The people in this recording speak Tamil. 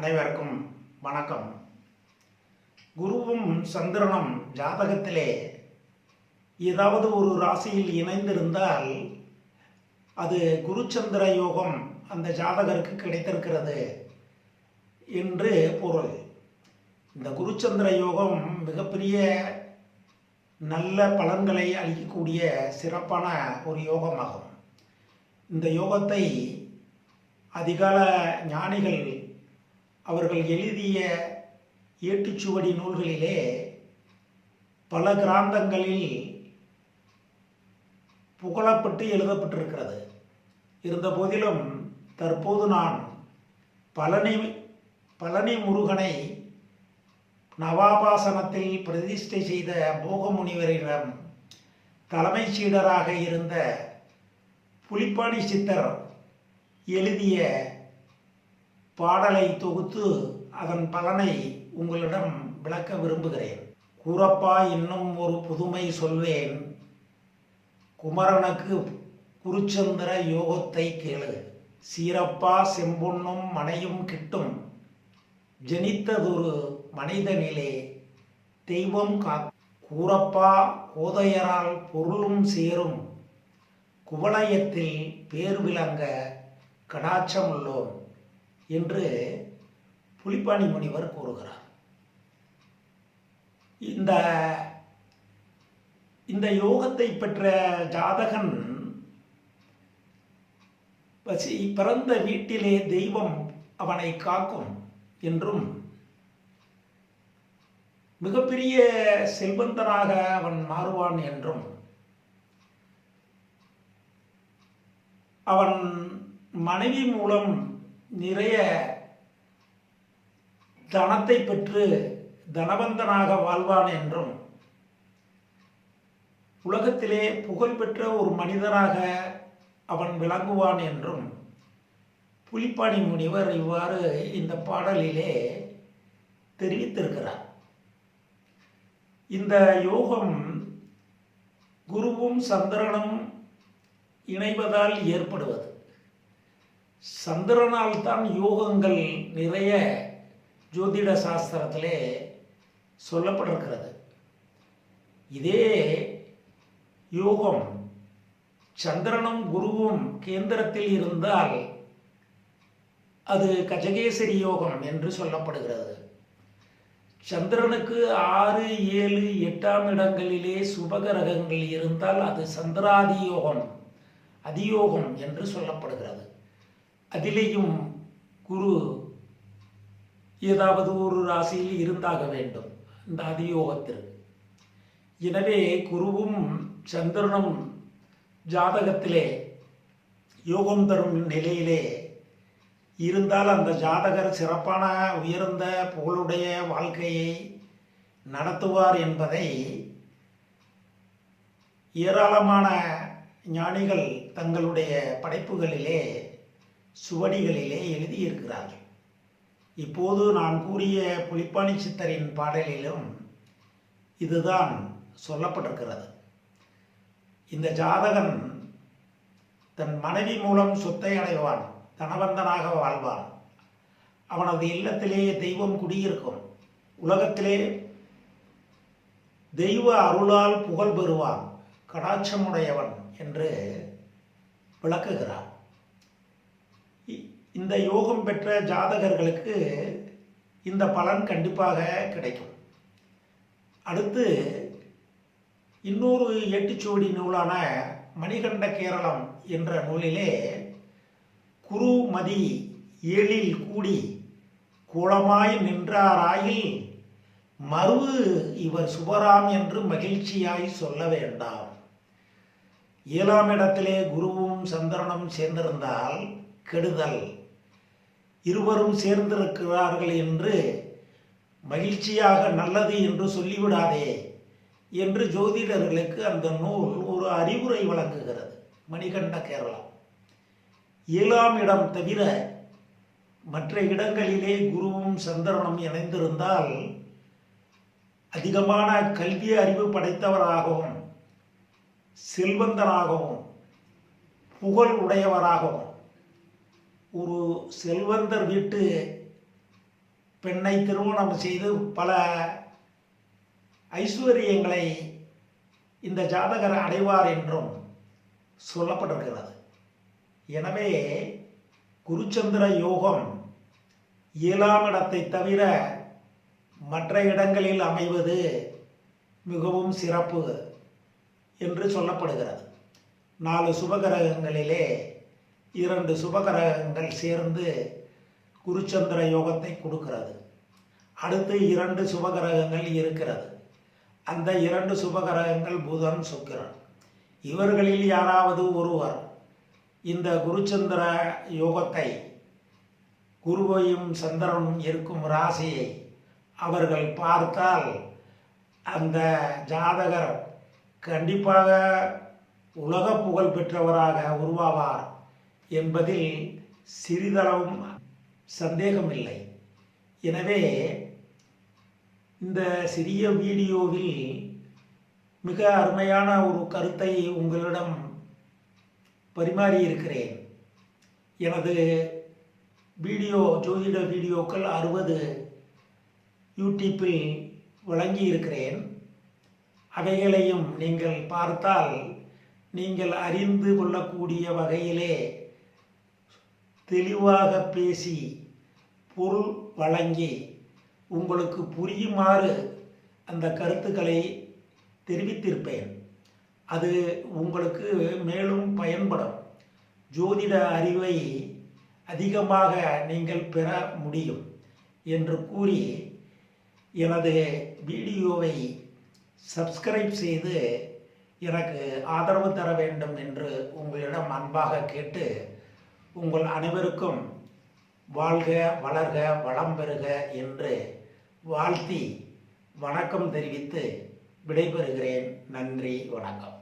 அனைவருக்கும் வணக்கம். குருவும் சந்திரனும் ஜாதகத்திலே ஏதாவது ஒரு ராசியில் இணைந்திருந்தால் அது குருச்சந்திர யோகம் அந்த ஜாதகருக்கு கிடைத்திருக்கிறது என்று பொருள். இந்த குருச்சந்திர யோகம் மிகப்பெரிய நல்ல பலன்களை அளிக்கக்கூடிய சிறப்பான ஒரு யோகமாகும். இந்த யோகத்தை அதிகால ஞானிகள் அவர்கள் எழுதிய ஏட்டுச்சுவடி நூல்களிலே பல கிராந்தங்களில் புகழப்பட்டு எழுதப்பட்டிருக்கிறது. இருந்த போதிலும் தற்போது நான் பழனி பழனி முருகனை நவாபாசனத்தில் பிரதிஷ்டை செய்த போகமுனிவரிடம் தலைமை சீடராக இருந்த புலிப்பாணி சித்தர் எழுதிய பாடலை தொகுத்து அதன் பலனை உங்களிடம் விளக்க விரும்புகிறேன். கூறப்பா இன்னும் ஒரு புதுமை சொல்வேன். குமரனுக்கு குருச்சந்திர யோகத்தை கேளு. சீரப்பா செம்பொன்னும் மனையும் கிட்டும். ஜனித்ததொரு மனிதனிலே தெய்வம் கா கூறப்பா கோதையரால் பொருளும் சேரும். குவலயத்தில் பேர் விளங்க கடாச்சமுள்ளோம் என்று புலிப்பாணி முனிவர் கூறுகிறார். இந்த இந்த யோகத்தை பெற்ற ஜாதகன் பசி பிறந்த வீட்டிலே தெய்வம் அவனை காக்கும் என்றும் மிகப்பெரிய செல்வந்தனாக அவன் மாறுவான் என்றும் அவன் மனைவி மூலம் நிறைய தனத்தை பெற்று தனவந்தனாக வாழ்வான் என்றும் உலகத்திலே புகழ்பெற்ற ஒரு மனிதனாக அவன் விளங்குவான் என்றும் புலிப்பாணி முனிவர் இவ்வாறு இந்த பாடலிலே தெரிவித்திருக்கிறார். இந்த யோகம் குருவும் சந்திரனும் இணைவதால் ஏற்படுவது. சந்திரனால் தான் யோகங்கள் நிறைய ஜோதிட சாஸ்திரத்திலே சொல்லப்பட்டிருக்கிறது. இதே யோகம் சந்திரனும் குருவும் கேந்திரத்தில் இருந்தால் அது கஜகேசரி யோகம் என்று சொல்லப்படுகிறது. சந்திரனுக்கு ஆறு ஏழு எட்டாம் இடங்களிலே சுபகரகங்கள் இருந்தால் அது சந்திராதி யோகம் அதியோகம் என்று சொல்லப்படுகிறது. அதிலேயும் குரு ஏதாவது ஒரு ராசியில் இருந்தாக வேண்டும் இந்த அதியோகத்திற்கு எனவே குருவும் சந்திரனும் ஜாதகத்திலே யோகம் தரும் நிலையிலே இருந்தால் அந்த ஜாதகர் சிறப்பான உயர்ந்த புகழுடைய வாழ்க்கையை நடத்துவார் என்பதை ஏராளமான ஞானிகள் தங்களுடைய படைப்புகளிலே சுவடிகளிலே எழுதியிருக்கிறார்கள். இப்போது நான் கூறிய புலிப்பாணி சித்தரின் பாடலிலும் இதுதான் சொல்லப்பட்டிருக்கிறது. இந்த ஜாதகன் தன் மனைவி மூலம் சொத்தை அடைவான் தனவந்தனாக வாழ்வான். அவனது இல்லத்திலே தெய்வம் குடியிருக்கும். உலகத்திலே தெய்வ அருளால் புகழ் பெறுவான் கடாட்சமுடையவன் என்று விளக்குகிறார். இந்த யோகம் பெற்ற ஜாதகர்களுக்கு இந்த பலன் கண்டிப்பாக கிடைக்கும். அடுத்து இன்னொரு எட்டுச்சுவடி நூலான மணிகண்ட கேரளம் என்ற நூலிலே குருமதி ஏழில் கூடி குளமாய் நின்றாராயில் மறுவு இவர் சுபராம் என்று மகிழ்ச்சியாய் சொல்ல வேண்டாம். ஏழாம் இடத்திலே குருவும் சந்திரனும் சேர்ந்திருந்தால் கெடுதல். இருவரும் சேர்ந்திருக்கிறார்கள் என்று மகிழ்ச்சியாக நல்லது என்று சொல்லிவிடாதே என்று ஜோதிடர்களுக்கு அந்த நூல் ஒரு அறிவுரை வழங்குகிறது. மணிகண்ட கேரளம் ஏழாம் இடம் தவிர மற்ற இடங்களிலே குருவும் சந்திரனும் இணைந்திருந்தால் அதிகமான கல்வி அறிவு படைத்தவராகவும் செல்வந்தனாகவும் புகழ் உடையவராகவும் ஒரு செல்வந்தர் வீட்டு பெண்ணை திருமணம் செய்து பல ஐஸ்வர்யங்களை இந்த ஜாதகர் அடைவார் என்றும் சொல்லப்பட்டிருக்கிறது. எனவே குருச்சந்திர யோகம் ஏழாம் இடத்தை தவிர மற்ற இடங்களில் அமைவது மிகவும் சிறப்பு என்று சொல்லப்படுகிறது. நாலு சுபகிரகங்களிலே இரண்டு சுபகிரகங்கள் சேர்ந்து குருச்சந்திர யோகத்தை கொடுக்கிறது. அடுத்து இரண்டு சுபகிரகங்கள் இருக்கிறது. அந்த இரண்டு சுபகிரகங்கள் புதன் சுக்கிரன். இவர்களில் யாராவது ஒருவர் இந்த குருச்சந்திர யோகத்தை குருவையும் சந்திரனும் இருக்கும் ராசியை அவர்கள் பார்த்தால் அந்த ஜாதகர் கண்டிப்பாக உலக புகழ் பெற்றவராக உருவாவார். என்பதில் சிறிதளவும் சந்தேகமில்லை. எனவே இந்த சிறிய வீடியோவில் மிக அருமையான ஒரு கருத்தை உங்களிடம் பரிமாறியிருக்கிறேன். எனது வீடியோ ஜோதிட வீடியோக்கள் அறுபது யூடியூப்பில் வழங்கி இருக்கிறேன் அவைகளையும் நீங்கள் பார்த்தால் நீங்கள் அறிந்து கொள்ளக்கூடிய வகையிலே தெளிவாக பேசி பொருள் வழங்கி உங்களுக்கு புரியுமாறு அந்த கருத்துக்களை தெரிவித்திருப்பேன். அது உங்களுக்கு மேலும் பயன்படும். ஜோதிட அறிவை அதிகமாக நீங்கள் பெற முடியும் என்று கூறி எனது வீடியோவை சப்ஸ்கிரைப் செய்து எனக்கு ஆதரவு தர வேண்டும் என்று உங்களிடம் அன்பாக கேட்டு உங்கள் அனைவருக்கும் வாழ்க வளர்க வளம் பெறுக என்று வாழ்த்தி வணக்கம் தெரிவித்து விடைபெறுகிறேன். நன்றி வணக்கம்.